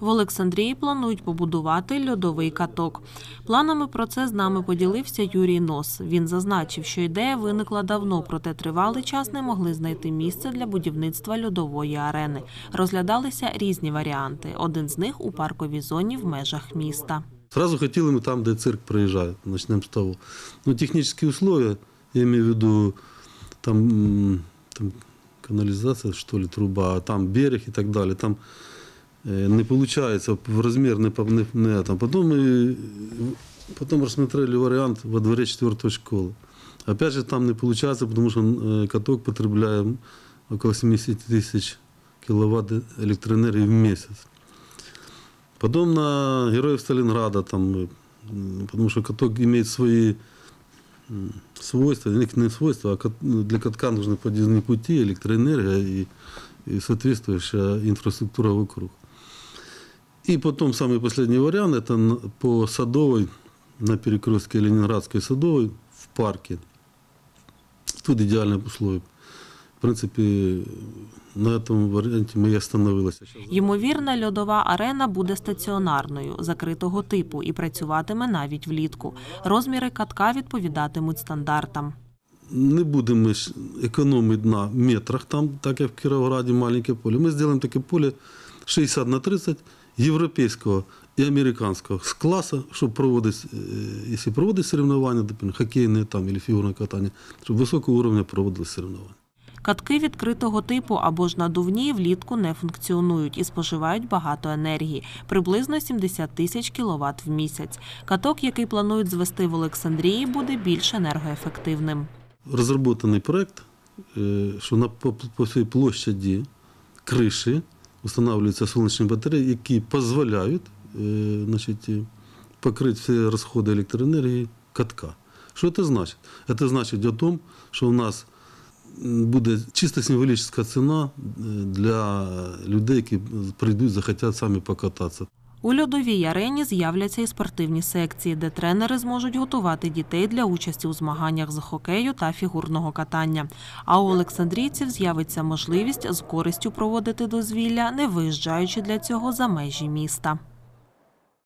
В Олександрії планують побудувати льодовий каток. Планами про це з нами поділився Юрій Нос. Він зазначив, що ідея виникла давно, проте тривалий час не могли знайти місце для будівництва льодової арени. Розглядалися різні варіанти. Один з них у парковій зоні в межах міста. Сразу хотели мы там, где цирк проезжает, начнем с того. Но технические условия, я имею в виду, там, там канализация, что ли, труба, а там берег и так далее, там не получается, в размер не, не, не это. Потом, мы, потом рассмотрели вариант во дворе четвертой школы. Опять же, там не получается, потому что э, каток потребляем около 70 тысяч киловатт электроэнергии в месяц. Потом на Героев Сталинграда, там, э, потому что каток имеет свои свойства, не- свойства, а кат- для катка нужны подъездные пути, электроэнергия и, и соответствующая инфраструктура вокруг. И потом самый последний вариант, это на- по Садовой, на перекрестке Ленинградской и Садовой, в парке. Тут идеальные условия. В принципе, на этом варианте мы и остановились. Ймовірно, льодова арена буде стаціонарною, закритого типу і працюватиме навіть влітку. Розміри катка відповідатимуть стандартам. Не будемо ми ж економити на метрах, там, так як в Кіровограді маленьке поле. Ми зробимо таке поле 60 на 30 європейського і американського з класу, щоб проводити, е, якщо проводить соревновання, хокейне там, або фігурне катання, щоб високого рівня проводили соревновання. Катки відкритого типу або ж надувні влітку не функціонують і споживають багато енергії приблизно 70 тисяч кіловат в місяць. Каток, який планують звести в Олександрії, буде більш енергоефективним. Розроблений проект, е, що на по, по всій площаді криші встановлюються сонячні батареї, які дозволяють е, значить, е, покрити всі розходи електроенергії катка. Що це значить? Це значить о том, що у нас буде чисто символічна ціна е, для людей, які прийдуть, захотять самі покататися. У льодовій арені з'являться і спортивні секції, де тренери зможуть готувати дітей для участі у змаганнях з хокею та фігурного катання. А у олександрійців з'явиться можливість з користю проводити дозвілля, не виїжджаючи для цього за межі міста.